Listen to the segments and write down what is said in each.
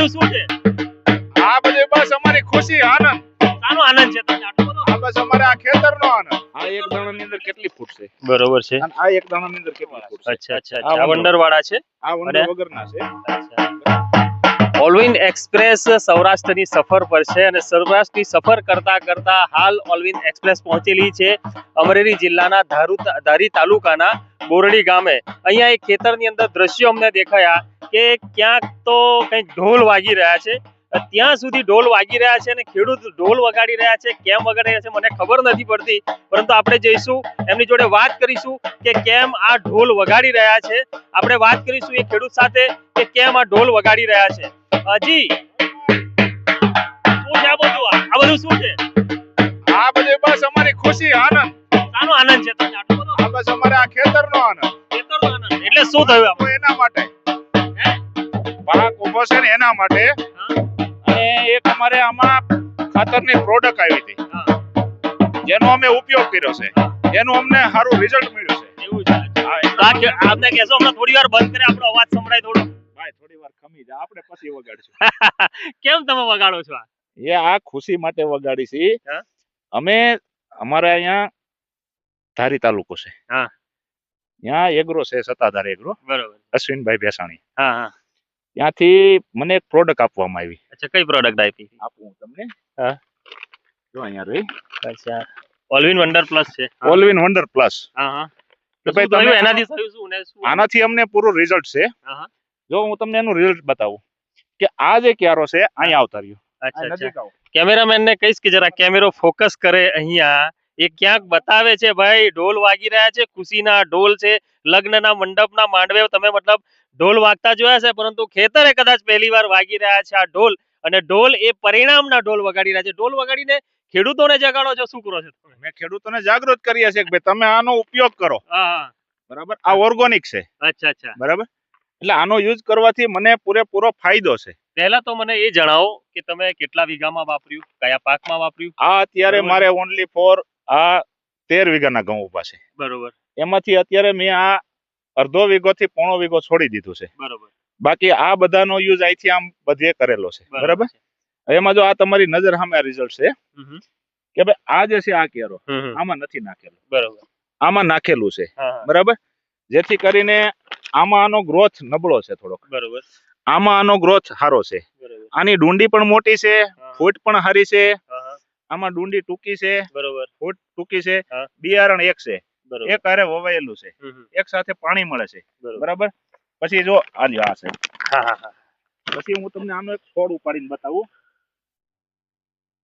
બધું શું છે? આ બધે બસ અમારી ખુશી આનંદ. શાનો આનંદ છે તમને? આટલો બધો? આ બસ અમારે આ ખેતરનો આનંદ. આ એક દાણાની અંદર કેટલી ફૂટ છે? બરોબર છે. અને આ એક દાણાની અંદર કેટલી ફૂટ છે? અચ્છા અચ્છા આ અચ્છા વંડર. વંડર વાળા છે? આ વંડો વગરના છે. ઓલવિન એક્સપ્રેસ સૌરાષ્ટ્રની સફર પર છે અને સૌરાષ્ટ્રની સફર કરતા કરતા હાલ ઓલવિન એક્સપ્રેસ પહોંચેલી છે અમરેલી જિલ્લાના ધારુ તાલુકાના બોરડી ગામે. અહીંયા એક ખેતરની અંદર દ્રશ્યો અમને દેખાયા કે ક્યાંક તો કંઈક ઢોલ વાગી રહ્યા છે. ત્યાં સુધી ઢોલ વાગી રહ્યા છે અને ખેડૂત ઢોલ વગાડી રહ્યા છે કેમ વગાડી રહ્યા છે મને ખબર નથી પડતી પરંતુ આપણે જઈશું એમની જોડે વાત કરીશું કે કેમ આ ઢોલ વગાડી રહ્યા છે. આપણે વાત કરીશું એ ખેડૂત સાથે કે કેમ આ ઢોલ વગાડી રહ્યા છે. હજી શું છે બધું? આ બધું શું છે? આ બધું બસ અમારી ખુશી આનંદ. સાનો આનંદ છે તમને? આટલો બધો? બસ અમારે આ ખેતરનો આનંદ. ખેતરનો આનંદ. એટલે શું થયું? એના માટે. પાક ઊભો છે ને એના માટે અને એક અમારે આમાં ખાતરની પ્રોડક્ટ આવી હતી. જેનો અમે ઉપયોગ કર્યો છે. એનું અમને સારું રિઝલ્ટ મળ્યું છે. એવું છે. હા, તો આ ખે- આપને કહેશો હમણાં થોડી વાર બંધ કરે આપણો અવાજ સંભળાય થોડો. ભાઈ થોડી વાર ખમી જા આપણે પછી વગાડશું. કેમ તમે વગાડો છો આ? એ આ ખુશી માટે વગાડી છે. અમે અમારે અહીંયા ધારી તાલુકો છે. હા. ત્યાં એગ્રો છે સત્તાધાર એગ્રો. બરોબર. અશ્વિનભાઈ ભેસાણી. હા હા. ત્યાંથી મને એક પ્રોડક્ટ આપવામાં આવી. અચ્છા કઈ પ્રોડક્ટ આપી? આપું તમને. હા. જો અહીંયા રહી. અચ્છા. ઓલવિન વન્ડર પ્લસ છે. ઓલવિન વન્ડર પ્લસ હા હા. તો ભાઈ તમે એનાથી થયું શું? ને શું? આનાથી અમને પૂરું રિઝલ્ટ છે. હા. જો હું તમને એનું રિઝલ્ટ બતાવું. કે આ જે ક્યારો છે અહીંયા આવતા રહ્યો. અચ્છા અચ્છા. કેમેરામેન ને કહીશ કે જરા કેમેરો ફોકસ કરે અહીંયા. એ ક્યાંક બતાવે છે ભાઈ ઢોલ વાગી રહ્યા છે ખુશીના ઢોલ છે લગ્નના મંડપના માંડવે. તમે મતલબ ઢોલ વાગતા જોયા છે પરંતુ ખેતરે કદાચ પહેલી વાર વાગી રહ્યા છે આ ઢોલ. અને ઢોલ એ પરિણામના ઢોલ વગાડી રહ્યા છે. ઢોલ વગાડીને ખેડૂતોને જગાડો છો શું કરો છો તમે? મેં ખેડૂતોને જાગૃત કરીએ છીએ કે ભાઈ તમે આનો ઉપયોગ કરો. બરાબર? આ ઓર્ગોનિક છે. અચ્છા અચ્છા. બરાબર? એટલે આનો યુઝ કરવાથી મને પૂરેપૂરો ફાયદો છે. પહેલા તો મને એ જણાવો કે તમે કેટલા વીઘામાં વાપર્યું કયા પાકમાં વાપર્યું? આ અત્યારે મારે ઓનલી ફોર આ તેર વીઘાના ઘઉં ઊભા છે. બરોબર. એમાંથી અત્યારે મેં આ અડધો વીઘો થી પોણો વીઘો છોડી દીધું છે. બરોબર. બાકી આ બધાનો યુઝ અહીંથી આમ બધે કરેલો છે. બરાબર એમાં જો આ તમારી નજર સામે રિઝલ્ટ છે. કે ભાઈ આ જે છે આ કેરો. આમાં નથી નાખેલો. બરોબર. આમાં નાખેલું છે. બરાબર? જેથી કરીને આમાં આનો ગ્રોથ નબળો છે થોડોક. બરોબર. આમાં આનો ગ્રોથ સારો છે. આની ડુંડી પણ મોટી છે ફૂટ પણ સારી છે. આમાં ડુંડી ટૂંકી છે બરોબર. ફૂટ ટૂંકી છે બિયારણ એક છે. એક હારે વવાયેલું છે. એક સાથે પાણી મળે છે. બરાબર. પછી જો આ જો આ છે. પછી હું તમને આનો એક છોડ ઉપાડીને બતાવું.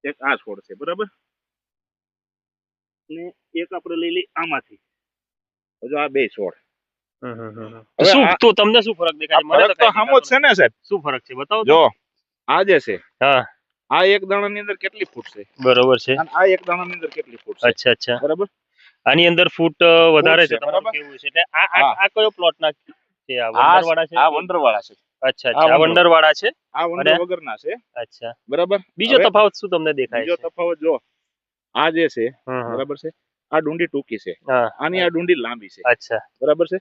એક આ છોડ છે બરાબર? ને એક આપણે લઈ લઈ આમાંથી. જો આ બે છોડ. શું તો તમને શું ફરક દેખાય? છે? મને તો છે ને સાહેબ. શું ફરક છે? બતાવો જો આ જે છે. હા. આ એક દાણાની અંદર કેટલી ફૂટ છે? બરોબર છે. અને આ એક દાણાની અંદર કેટલી ફૂટ છે? અચ્છા અચ્છા. બરાબર? આની અંદર ફૂટ વધારે છે, છે તમારું કેવું છે? એટલે આ આ કયો પ્લોટ ના છે? આ આ છે? આ વંડરવાળા છે. અચ્છા અચ્છા આ વંડર વંડર છે? આ વંડર? વગરના છે. અચ્છા. બરાબર? બીજો તફાવત શું તમને દેખાય બીજો તફાવત જો આ જે છે. બરાબર છે? આ ડુંડી ટૂંકી છે. આની આ ડુંડી લાંબી છે. અચ્છા. બરાબર છે?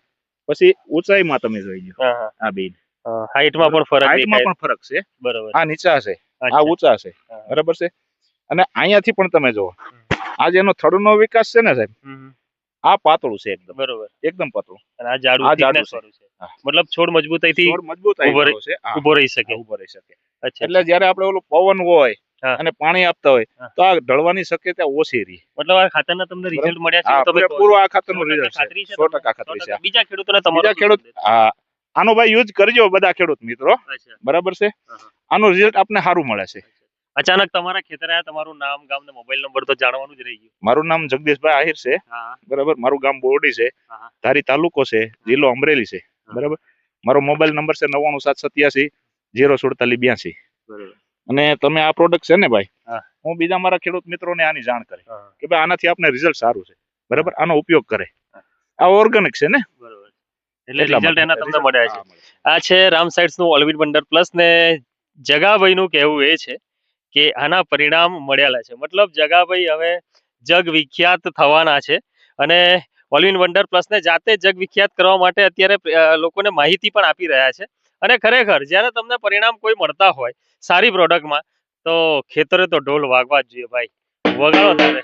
પછી ઊંચાઈમાં તમે જોઈ લો આ બે હાઈટમાં પણ ફરક હાઈટમાં પણ ફરક છે. બરોબર. આ નીચા છે. આ. ઊંચા છે. બરાબર છે? અને અહીંયાથી પણ તમે જુઓ. આ જેનો થડનો વિકાસ છે ને સાહેબ. આ પાતળું છે એકદમ. બરોબર. એકદમ પાતળું. અને આ જાડું આ જાડું છે. મતલબ છોડ મજબૂતાઈથી છોડ મજબૂતાઈ છે. રહી શકે. ઊભો રહી શકે. અચ્છા એટલે જ્યારે આપણે ઓલું પવન હોય અને પાણી આપતા હોય તો આ ઢળવાની શક્યતા ઓછી રહી. મતલબ આ ખાતરના તમને રિઝલ્ટ મળ્યા છે તમે કહો આ ખાતરનું રિઝલ્ટ છે. છે સો તમને? ટકા છો. ખાતરી છે બીજા ખેડૂતોને તમારા બીજા ખેડૂત હા. આનો ભાઈ યુઝ કરજો બધા ખેડૂત મિત્રો. બરાબર છે. આનું રિઝલ્ટ આપને સારું મળે છે. અચાનક તમારા ખેતરે આયા તમારું નામ ગામ ને મોબાઈલ નંબર તો જાણવાનું જ રહી ગયું. મારું નામ જગદીશભાઈ આહિર છે. બરાબર? મારું ગામ બોરડી છે. ધારી તાલુકો છે. જિલ્લો અમરેલી છે. બરાબર? મારો મોબાઈલ નંબર છે નવ્વાણું સાત સત્યાસી જીરો સુડતાલીસ બ્યાસી. અને તમે આ પ્રોડક્ટ છે ને ભાઈ? હું. બીજા મારા ખેડૂત મિત્રોને આની જાણ કરે કે ભાઈ આનાથી આપને રિઝલ્ટ સારું છે. બરાબર? આનો ઉપયોગ કરે. આ ઓર્ગેનિક છે ને? એટલે રિઝલ્ટ એના તમને મળ્યા છે. આ છે રામ સાઇડ્સનું ઓલવિડ વંડર પ્લસ ને જગાભાઈનું કહેવું એ છે કે આના પરિણામ મળેલા છે. મતલબ જગાભાઈ હવે જગ વિખ્યાત થવાના છે અને ઓલવિન વંડર પ્લસ ને જાતે જગ વિખ્યાત કરવા માટે અત્યારે લોકોને માહિતી પણ આપી રહ્યા છે. અને ખરેખર જ્યારે તમને પરિણામ કોઈ મળતા હોય સારી પ્રોડક્ટમાં તો ખેતરે તો ઢોલ વાગવા જ જોઈએ ભાઈ. વગાડો તારે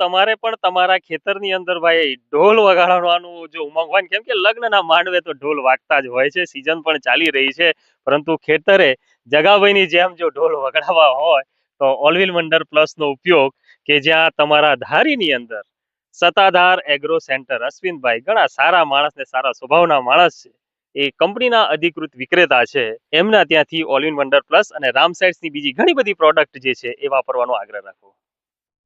તમારે પણ તમારા ખેતરની અંદર ભાઈ ઢોલ વગાડવાનું જો ઉમંગ હોય કેમ કે લગ્નના માંડવે તો ઢોલ વાગતા જ હોય છે સિઝન પણ ચાલી રહી છે, પરંતુ ખેતરે જગાભાઈની જેમ જો ઢોલ વગાડવા હોય, તો ઓલવિલ મંડર પ્લસનો ઉપયોગ કે જ્યાં તમારા ધારીની અંદર સત્તાધાર એગ્રો સેન્ટર અશ્વિનભાઈ ઘણા સારા માણસ ને સારા સ્વભાવના માણસ છે. એ કંપનીના અધિકૃત વિક્રેતા છે. એમના ત્યાંથી ઓલ ઇન વંડર પ્લસ અને રામની બીજી ઘણી બધી પ્રોડક્ટ જે છે એ વાપરવાનો આગ્રહ રાખો.